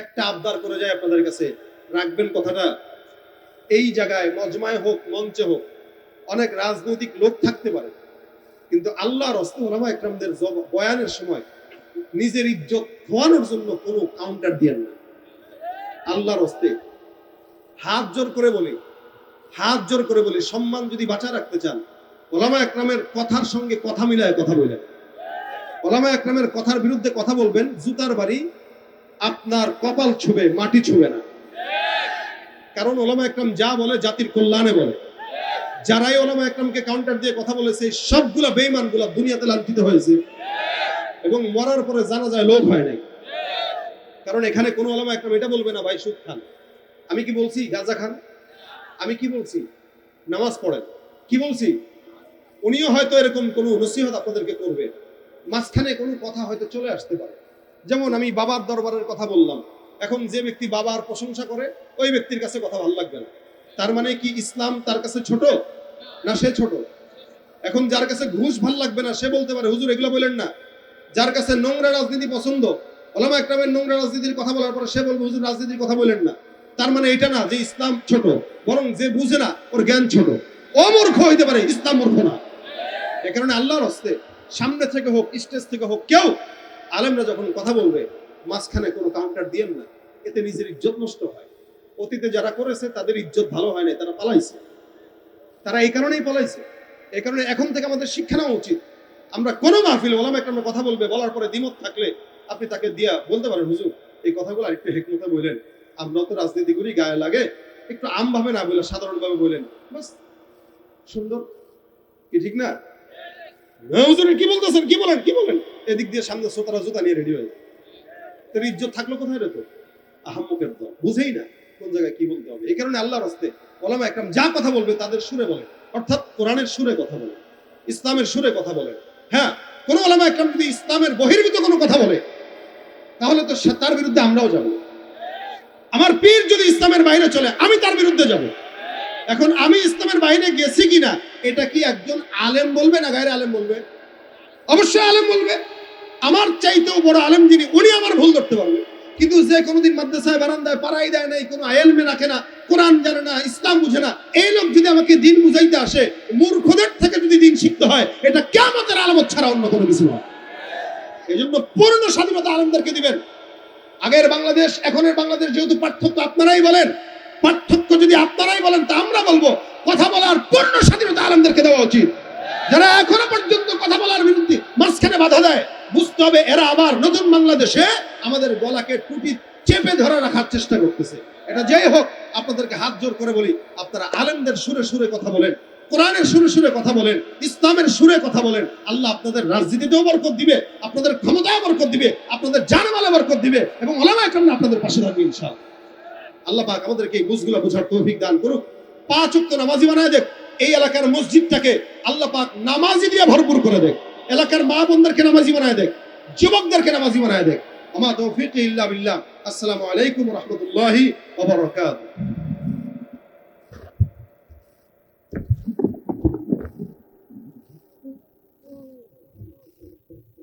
একটা আবদার করে যায় আপনাদের কাছে। রাখবেন কথাটা। এই জায়গায় মজমায় হোক, মঞ্চে হোক, অনেক রাজনৈতিক লোক থাকতে পারে। কিন্তু আল্লাহর অস্তে ওলামা একরামদের বয়ানের সময় নিজের ইজ্জত খোয়ানোর জন্য কোনো কাউন্টার দিয়েন না। আল্লাহর অস্তে হাত জোর করে বলি, হাত জোর করে বলি, সম্মান যদি বাঁচা রাখতে চান, ওলামা একরামের কথার সঙ্গে কথা মিলায় কথা বলেন। ওলামা একরামের কথার বিরুদ্ধে কথা বলবেন, জুতার বাড়ি আপনার কপাল ছুবে, মাটি ছুবে না। কারণ ওলামা একরাম যা বলে জাতির কল্যাণে বলে। যারাই ওলামা একরামকে কাউন্টার দিয়ে কথা বলেছে সবগুলা বেইমানগুলা দুনিয়াতে লাঞ্ছিত হয়েছে। এবং মরার পরে জানা যায় লোভ হয় নাই। কারণ এখানে কোনো ওলামা একরাম এটা বলবে না, ভাই, সুদ খান। আমি কি বলছি, গাজা খান? আমি কি বলছি? নামাজ পড়েন। কি বলছি? উনিও হয়তো এরকম কোনো নসিহত আপনাদেরকে করবে। মাঝখানে কোনো কথা হয়তো চলে আসতে পারে। যেমন আমি বাবার দরবারের কথা বললাম, এখন যে ব্যক্তি বাবার প্রশংসা করে, ওই ব্যক্তির কাছে কথা ভালো লাগবে না। তার মানে কি ইসলাম তার কাছে ছোট না সে ছোট? এখন যার কাছে ঘুষ ভালো লাগবে না, সে বলতে পারে, হুজুর, এগুলো বলেন না। যার কাছে নোংরা রাজনীতি পছন্দ, ওলামা একরামের নোংরা রাজনীতির কথা বলার পরে সে বলবে, হুজুর, রাজনীতির কথা বলেন না। তার মানে এটা না যে ইসলাম ছোট, বরং যে বুঝে না ওর জ্ঞান ছোট। ও মূর্খ হইতে পারে, ইসলাম মূর্খ না। এ কারণে আল্লাহর হস্তে সামনে থেকে হোক, স্টেজ থেকে হোক, কেউ আলেমরা যখন কথা বলবে, মাঝখানে কোনো কাউন্টার দিয়েন না। এতে নিজের ইজ্জত নষ্ট হয়। অতীতে যারা করেছে, তাদের ইজ্জত ভালো হয় না তারা পালাইছে। তারা এই কারণেই পালাইছে। এই কারণে এখন থেকে আমাদের শিক্ষা নেওয়া উচিত। আমরা কোনো মাহফিল ওলাম একটা কথা বলবে, বলার পরে দ্বিমত থাকলে আপনি তাকে দিয়া বলতে পারেন, হুজুর, এই কথাগুলো আরেকটু হেকমতা বললেন আমরা তো রাজনীতি করি, গায়ে লাগে। একটু আম ভাবে না বলে সাধারণ ভাবে বলেন। বাস, সুন্দর? কি ঠিক না? কি বলতেছেন? কি বলেন? কি বলেন? এদিক দিয়ে সামনে শ্রোতারা জুতা নিয়ে রেডি হয়ে ইজ্জত থাকল কোথায় রে তো আহাম্মকের দল। বুঝেই না কোন জায়গায় কি বলতে হবে। এই কারণে আল্লাহর হস্তে ওলামা একরাম যা কথা বলবে তাদের সুরে বলে। অর্থাৎ কোরআনের সুরে কথা বলে, ইসলামের সুরে কথা বলে। হ্যাঁ কোন ওলামা একরাম যদি ইসলামের বহির্ভূত কোনো কথা বলে, তাহলে তো তার বিরুদ্ধে আমরাও যাব। আমার পীর যদি ইসলামের বাইরে চলে, আমি তার বিরুদ্ধে যাব। এখন আমি ইসলামের বাইরে গেছি কিনা, এটা কি একজন আলেম বলবে না গায়ের আলেম বলবে? অবশ্যই আলেম বলবে। আমার চাইতেও বড় আলেম যিনি, উনি আমার ভুল ধরতে পারবে। কিন্তু যে কোনোদিন মাদ্রাসায়, বারান্দায় পাড়াই দেয় নাই, কোনো আয়েলমে রাখে না, কোরআন জানে না, ইসলাম বুঝে না, এই লোক যদি আমাকে দিন বুঝাইতে আসে, মূর্খদের থেকে যদি দিন শিখতে হয়, এটা কেমতের আলামত ছাড়া অন্য কোনো কিছু নয় এই জন্য পূর্ণ স্বাধীনতা আলমদেরকে দিবেন। আগের বাংলাদেশ, এখনের বাংলাদেশ যেহেতু পার্থক্য আপনারাই বলেন পার্থক্য যদি আপনারাই বলেন, তা আমরা বলব। কথা বলার পূর্ণ স্বাধীনতা আলমদেরকে দেওয়া উচিত। যারা এখনও পর্যন্ত কথা বলার বিরুদ্ধে মাঝখানে বাধা দেয়, বুঝতে হবে এরা আবার নতুন বাংলাদেশে আমাদের গলাকে টুটি চেপে ধরে রাখার চেষ্টা করতেছে। এটা যেই হোক, আপনাদেরকে হাত জোর করে বলি, আপনারা আলেমদের সুরে সুরে কথা বলেন, কোরআনের সুরে সুরে কথা বলেন, ইসলামের সুরে কথা বলেন। আল্লাহ আপনাদের রাজনীতিতেও বরকত দিবে, আপনাদের ক্ষমতায় বরকত দিবে, আপনাদের জানমালে বরকত দিবে এবং ওলামা একরাম আপনাদের পাশে থাকবে ইনশাআল্লাহ। আল্লাহ পাক আমাদেরকে এই বুঝগুলো বোঝার তৌফিক দান করুক পাঁচ উক্ত নামাজি বানায় দেখ এই এলাকার মসজিদটাকে আল্লাহ পাক নামাজি দিয়ে ভরপুর করে দেখ এলাকার মা বোনদেরকে নামাজি বানায় দেখ যুবকদেরকে নামাজি বানায় দেখ আমা তৌফিক ইল্লা বিল্লাহ আসসালামু আলাইকুম রহমতুল্লাহি ওয়া বারাকাতুহু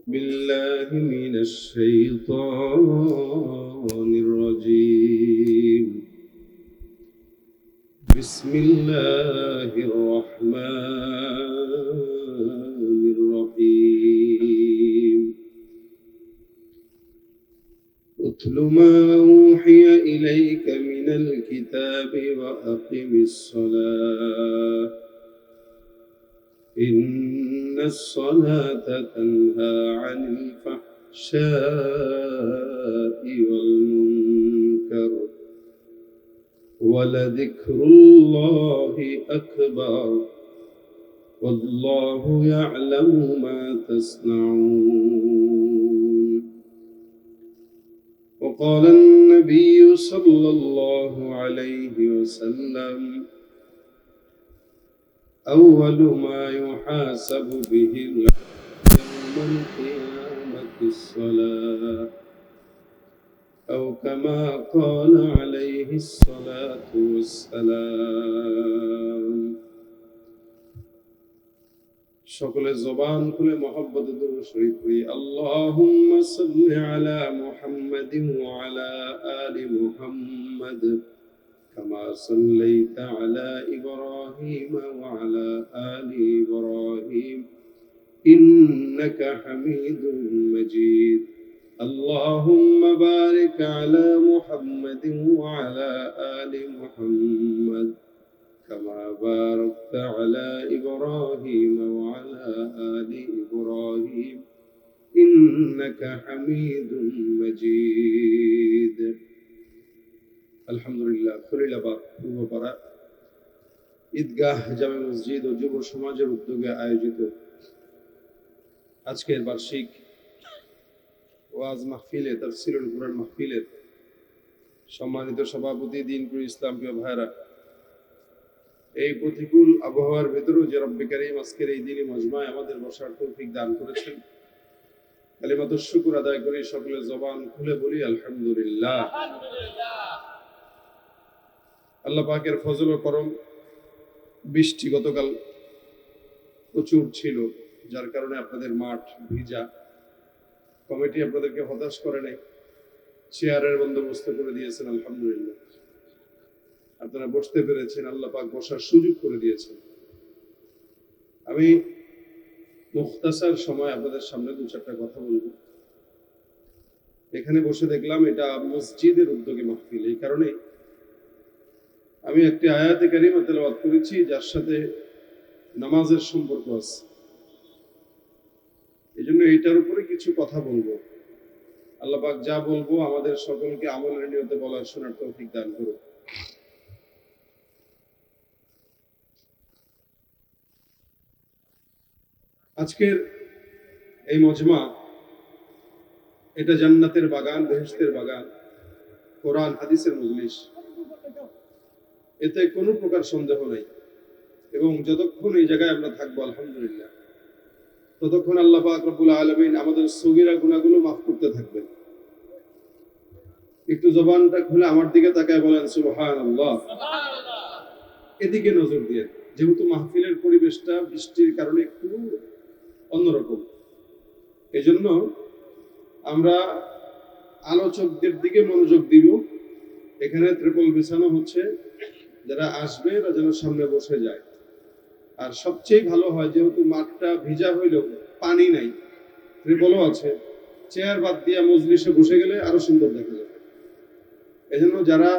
بالله من الشيطان الرجيم بسم الله الرحمن الرحيم. اتل ما أوحي إليك من الكتاب وأقم الصلاة. إن الصلاة تنهى عن الفحشاء والمنكر. ولذكر الله أكبر. والله يعلم ما تصنعون. وقال النبي صلى الله عليه وسلم أول ما يحاسب به يوم القيامة الصلاة. أو كما قال عليه الصلاة والسلام সকলে জবান খুলে মোহাম্মদ শরীফ করি আল্লাহুম্মা সাল্লি আলা মুহাম্মাদিন ওয়া আলা আলি মুহাম্মাদ كما صليت على إبراهيم وعلى آل إبراهيم إنك حميد مجيد اللهم بارك على محمد وعلى آل محمد كما باركت على إبراهيم وعلى آل إبراهيم إنك حميد مجيد আলহামদুলিল্লাহ খলিলাবাদ পূর্বপাড়া ঈদগাহ জামে মসজিদ ও যুব সমাজের উদ্যোগে আয়োজিত আজকের বার্ষিক ওয়াজ মাহফিলে তাফসিরুল কুরআন মাহফিলের সম্মানিত সভাপতি, দিনপুর ইসলাম প্রিয় ভাইরা এই প্রতিকূল আবহাওয়ার ভেতরেও যে রব্বে কারীম আজকের এই দিনই মজমায় আমাদের বসার তৌফিক দান করেছেন। কালিমাত শুকুর আদায় করি সকলে জবান খুলে বলি, আলহামদুলিল্লাহ। আল্লাহ পাকের ফজল ও করম বৃষ্টি গতকাল প্রচুর ছিল, যার কারণে আপনাদের মাঠ ভিজা। কমিটি আপনাদেরকে হতাশ করে নাই। চেয়ারের বন্দোবস্ত করে দিয়েছেন, আলহামদুলিল্লাহ। আপনারা বসতে পেরেছেন, আল্লাহ পাক বসার সুযোগ করে দিয়েছেন। আমি মুখতাসার সময় আপনাদের সামনে দু চারটা কথা বলব। এখানে বসে দেখলাম এটা মসজিদের উদ্যোগে মাহফিল, এই কারণে আমি একটি আয়াতে কারিমা তেলাওয়াত করেছি, যার সাথে নামাজের সম্পর্ক আছে। এই জন্য এইটার উপরে কিছু কথা বলব। আল্লাহ পাক যা বলব আমাদের সকলকে আমলের নিয়তে বলার শোনার তৌফিক দান করুন। আজকের এই মজমা এটা জান্নাতের বাগান, বেহেশতের বাগান, কোরআন, হাদিসের মজলিস। এতে কোনো প্রকার সন্দেহ নেই। এবং যতক্ষণ এই জায়গায় আমরা থাকব, আলহামদুলিল্লাহ। ততক্ষণ আল্লাহ পাক রব্বুল আলমিন আমাদের সগিরা গুণাগুলো মাফ করতে থাকবেন। একটু জবানটা খুলে আমার দিকে তাকায় বলেন সুবহান আল্লাহ এদিকে নজর দিয়ে, যেহেতু মাহফিলের পরিবেশটা বৃষ্টির কারণে একটু অন্যরকম। এজন্য আমরা আলোচকদের দিকে মনোযোগ দিব। এখানে ত্রিপল বিছানো হচ্ছে, যারা আসবে এরা যেন সামনে বসে যায়। আর সবচেয়ে ভালো হয় যেহেতু মাঠটা ভিজা হইলেও পানি নাই, ত্রিপলও আছে, চেয়ার বাদ দিয়ে মজলিসে বসে গেলে আরও সুন্দর দেখা যাবে। এজন্য যারা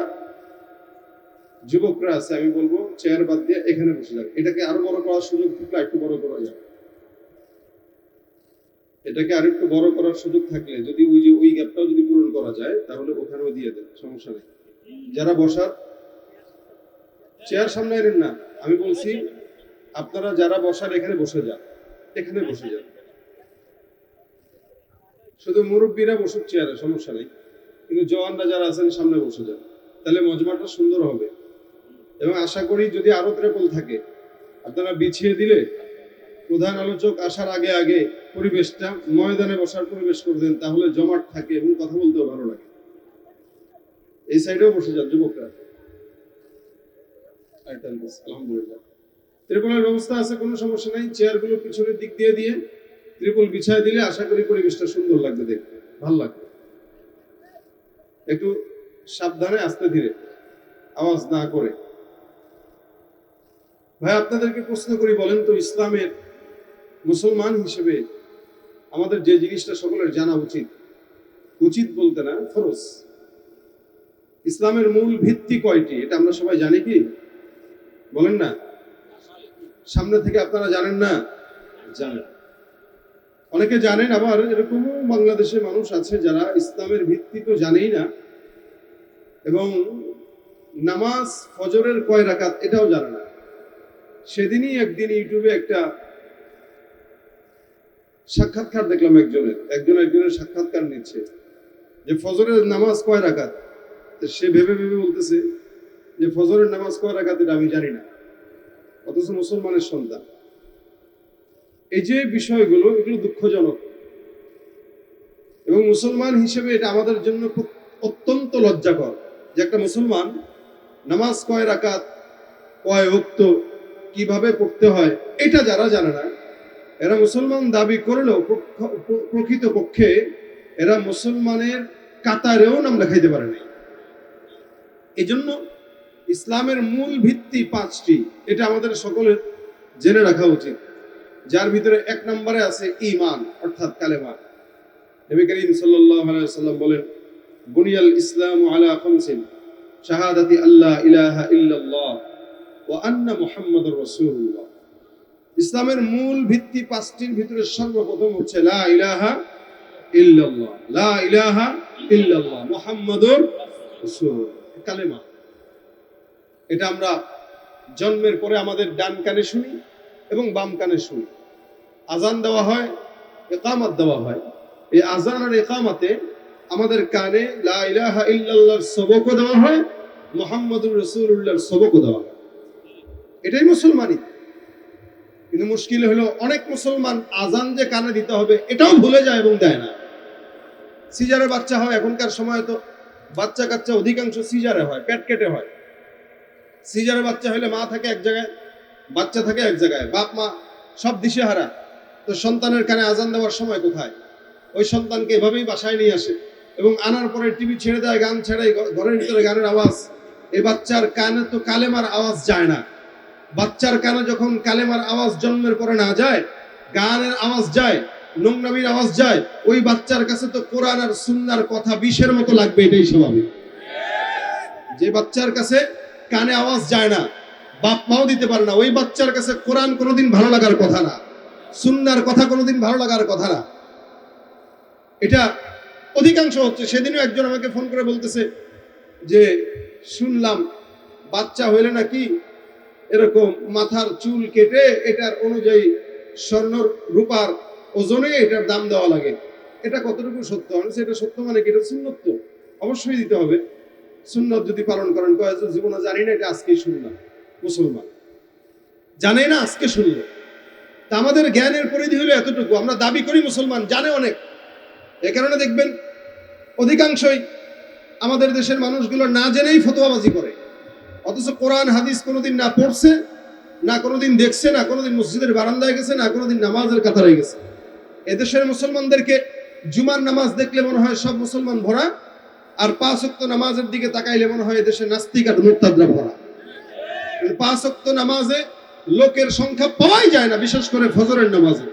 যুবকরা আছে, আমি বলব চেয়ার বাদ দিয়ে এখানে বসে যাবে। এটাকে আরও বড় করার সুযোগ থাকলে একটু বড় করা যায় এটাকে আরেকটু বড় করার সুযোগ থাকলে যদি ওই যে ওই গ্যাপটাও যদি পূরণ করা যায়, তাহলে ওখানেও দিয়ে দেন, সমস্যা নেই। যারা বসার, চেয়ার সামনে এনেন না, আমি বলছি আপনারা যারা বসার, এখানে বসে যান। এখানে বসে যান। শুধু মুরব্বীরা বসুক চেয়ারে, সমস্যা নেই। কিন্তু জওয়ানরা যারা আছেন, সামনে বসে যান। তাহলে মজমাটা সুন্দর হবে। এবং আশা করি যদি আরও ত্রেপল থাকে, আপনারা বিছিয়ে দিলে প্রধান আলোচক আসার আগে আগে পরিবেশটা, ময়দানে বসার পরিবেশ করে দেন, তাহলে জমাট থাকে এবং কথা বলতেও ভালো লাগে। এই সাইডেও বসে যান, যুবকরা। আলহামদুলিল্লাহ। ত্রিপলের ব্যবস্থা আছে, কোনো সমস্যা নাই। চেয়ারগুলো পিছনের দিক দিয়ে দিয়ে ত্রিপল বিছায় দিলে আশা করি পরিবেশটা সুন্দর লাগবে দেখতে, ভালো লাগবে। একটু সাবধানে, আস্তে ধীরে আওয়াজ না করে। ভাই, আপনাদেরকে প্রশ্ন করি, বলেন তো, ইসলামের মুসলমান হিসেবে আমাদের যে জিনিসটা সকলের জানা উচিত উচিত বলতে না, ফরজ। ইসলামের মূল ভিত্তি কয়টি, এটা আমরা সবাই জানি কি? বলেন না। সামনে থেকে আপনারা জানেন না? জানেন। অনেকে জানেন আবার এরকমও বাংলাদেশে মানুষ আছে যারা ইসলামের ভিত্তি তো জানেই না এবং নামাজ ফজরের কয় রাকাত এটাও জানে না। সেদিনই একদিন ইউটিউবে একটা সাক্ষাৎকার দেখলাম একজনের একজন একজনের সাক্ষাৎকার নিচ্ছে যে ফজরের নামাজ কয় রাকাত? সে ভেবে ভেবে বলতেছে যে ফজরের নামাজ কয় রাকাত এটা আমি জানি না। অথচ মুসলমানের সন্তান। এই যে বিষয়গুলো, এগুলো দুঃখজনক। এবং মুসলমান হিসেবে এটা আমাদের জন্য খুব অত্যন্ত লজ্জাকর যে একটা মুসলমান নামাজ কয় রাকাত, কয় ভক্ত কীভাবে পড়তে হয়, এটা যারা জানে না, এরা মুসলমান দাবি করলেও প্রক্ষ- প্র- প্রকৃতপক্ষে এরা মুসলমানের কাতারেও নাম লেখাইতে পারে নাই। এই জন্য ইসলামের মূল ভিত্তি পাঁচটি, এটা আমাদের সকলের জেনে রাখা উচিত। যার ভিতরে এক নম্বরে আছে ঈমান, অর্থাৎ কালেমা। নবী করিম সাল্লাম বলেন, বুনিয়াল ইসলাম আলা শাহাদাতি আল্লাহ ইলাহা ইল্লাল্লাহ ওয়া আন্না মুহাম্মাদুর রাসূলুল্লাহ। ইসলামের মূল ভিত্তি পাঁচটির ভিতরে সর্বপ্রথম হচ্ছে লা ইলাহা ইল্লাল্লাহ। লা ইলাহা ইল্লাল্লাহ কালেমা। এটা আমরা জন্মের পরে আমাদের ডান কানে শুনি এবং বাম কানে শুনি। আজান দেওয়া হয়, একামাত দেওয়া হয়। এই আজান আর একামাতে আমাদের কানে লা ইলাহা ইল্লাল্লাহর সবকও দেওয়া হয়, মুহাম্মদুর রাসূলুল্লাহর সবকও দেওয়া হয়। এটাই মুসলমানি। কিন্তু মুশকিল হলো অনেক মুসলমান আজান যে কানে দিতে হবে, এটাও ভুলে যায় এবং দেয় না। সিজারে বাচ্চা হয়, এখনকার সময় তো বাচ্চা কাচ্চা অধিকাংশ সিজারে হয়, পেট কেটে হয়। সিজারে বাচ্চা হলে মা থাকে এক জায়গায়, বাচ্চা থাকে এক জায়গায়, বাপ, মা সব দিশেহারা। তো সন্তানের কানে আজান দেওয়ার সময় কোথায়? ওই সন্তানকে এভাবেই বাসায় নিয়ে আসে এবং আনার পরে টিভি ছেড়ে দেয়, গান ছেড়ে ঘরের ভিতরে গানের আওয়াজ। এই বাচ্চার কানে তো কালেমার আওয়াজ যায় না। বাচ্চার কানে যখন কালেমার আওয়াজ জন্মের পরে না যায়, গানের আওয়াজ যায়, নোংরামির আওয়াজ যায়, ওই বাচ্চার কাছে তো কোরআন আর সুন্নার কথা বিষের মতো লাগবে, এটাই স্বাভাবিক যে বাচ্চার কাছে কানে আওয়াজ যায় না বাপ মাও দিতে পারে না। ওই বাচ্চার কাছে কোরআন কোনোদিন ভালো লাগার কথা না, সুন্নার কথা কোনোদিন ভালো লাগার কথা না। এটা অধিকাংশ হচ্ছে। সেদিনও একজন আমাকে ফোন করে বলতেছে যে, শুনলাম, বাচ্চা হইলে নাকি এরকম মাথার চুল কেটে এটার অনুযায়ী স্বর্ণ রূপার ওজনে এটার দাম দেওয়া লাগে। এটা কতটুকু সত্য? আমি এটা সত্য মানে কি? এটা সুন্নত অবশ্যই দিতে হবে। সুন্নত যদি পালন করেন কয়েক জীবনে জানি না এটা আজকেই শুনলাম। মুসলমান। জানে না আজকে শুনলো। তা আমাদের জ্ঞানের পরিধি হলো এতটুকু। আমরা দাবি করি মুসলমান জানে অনেক। এ কারণে দেখবেন, অধিকাংশই আমাদের দেশের মানুষগুলো না জেনেই ফতোয়াবাজি করে। অথচ কোরআন, হাদিস কোনোদিন না পড়ছে, না কোনোদিন দেখছে, না কোনোদিন মসজিদের বারান্দায় গেছে, না কোনোদিন নামাজের কাতারে গেছে। এদেশের মুসলমানদেরকে জুমার নামাজ দেখলে মনে হয় সব মুসলমান ভরা। আর পাঁচ ওয়াক্ত নামাজের দিকে তাকাইলে মনে হয় এদেশে নাস্তিক আর মুক্তাদরা ভরা। পাঁচ ওয়াক্ত নামাজে লোকের সংখ্যা পাওয়াই যায় না, বিশেষ করে ফজরের নামাজে।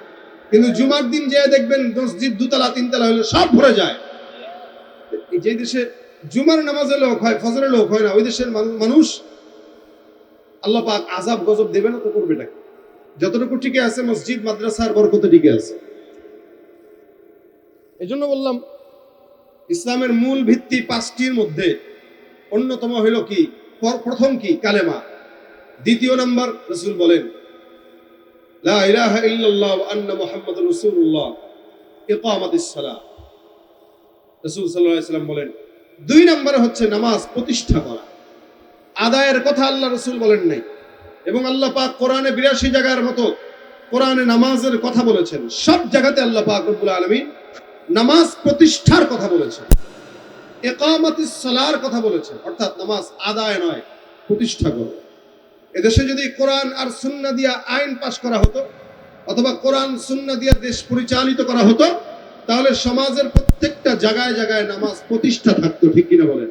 কিন্তু জুমার দিন যে দেখবেন মসজিদ দুতলা, তিনতলা হলে সব ভরে যায়। যে দেশে জুমার নামাজে লোক হয়, ফজরের লোক হয় না, ওই দেশের মানুষ আল্লাহ পাক আজাব গজব দেবে না তো করবে নাকি? যতটুকু টিকে আছে মসজিদ, মাদ্রাসার বরকতে টিকে আছে। এই জন্য বললাম ইসলামের মূল ভিত্তি পাঁচটির মধ্যে অন্যতম হইল কি? পর- প্রথম কি? কালেমা। দ্বিতীয় নাম্বার রসুল বলেন বলেন, দুই নম্বরে হচ্ছে নামাজ প্রতিষ্ঠা করা। আদায়ের কথা আল্লাহ রসুল বলেন নাই এবং আল্লাহ পাক কোরআনে বিরাশি জায়গার মতো কোরআনে নামাজের কথা বলেছেন। সব জায়গাতে আল্লাহ পাক রব্বুল আলমিন নামাজ প্রতিষ্ঠার কথা বলেছেন একামাতিস সালার কথা বলেছেন অর্থাৎ নামাজ আদায় নয়, প্রতিষ্ঠা করো। এদেশে যদি কোরআন আর সুন্না দিয়া আইন পাশ করা হতো, অথবা কোরআন সুন্না দিয়া দেশ পরিচালিত করা হতো, তাহলে সমাজের প্রত্যেকটা জায়গায় জায়গায় নামাজ প্রতিষ্ঠা থাকতো, ঠিক কিনা বলেন?